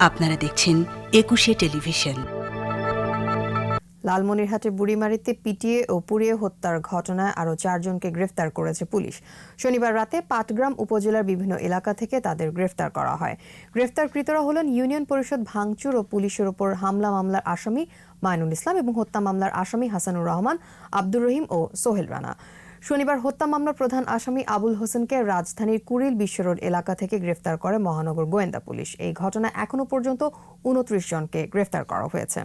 আপনারা দেখছেন একুশে টেলিভিশন। লালমনিরহাটে বুড়িমারিতে পিটিয়ে ও পুড়িয়ে হত্যার ঘটনায় আরও চারজনকে গ্রেফতার করেছে পুলিশ। শনিবার রাতে পাটগ্রাম উপজেলার বিভিন্ন এলাকা থেকে তাদের গ্রেফতার করা হয়। গ্রেফতারকৃতরা হলেন ইউনিয়ন পরিষদ ভাঙচুর ও পুলিশের ওপর হামলা মামলার আসামি মাইনুল ইসলাম এবং হত্যা মামলার আসামি হাসানুর রহমান, আব্দুর রহিম ও সোহেল রানা। শনিবার হত্যা মামলার প্রধান আসামি আবুল হোসেনকে রাজধানীর কুড়িল বিশ্বরোড এলাকা থেকে গ্রেফতার করে মহানগর গোয়েন্দা পুলিশ। এই ঘটনা এখনও পর্যন্ত উনত্রিশ জনকে গ্রেফতার করা হয়েছে।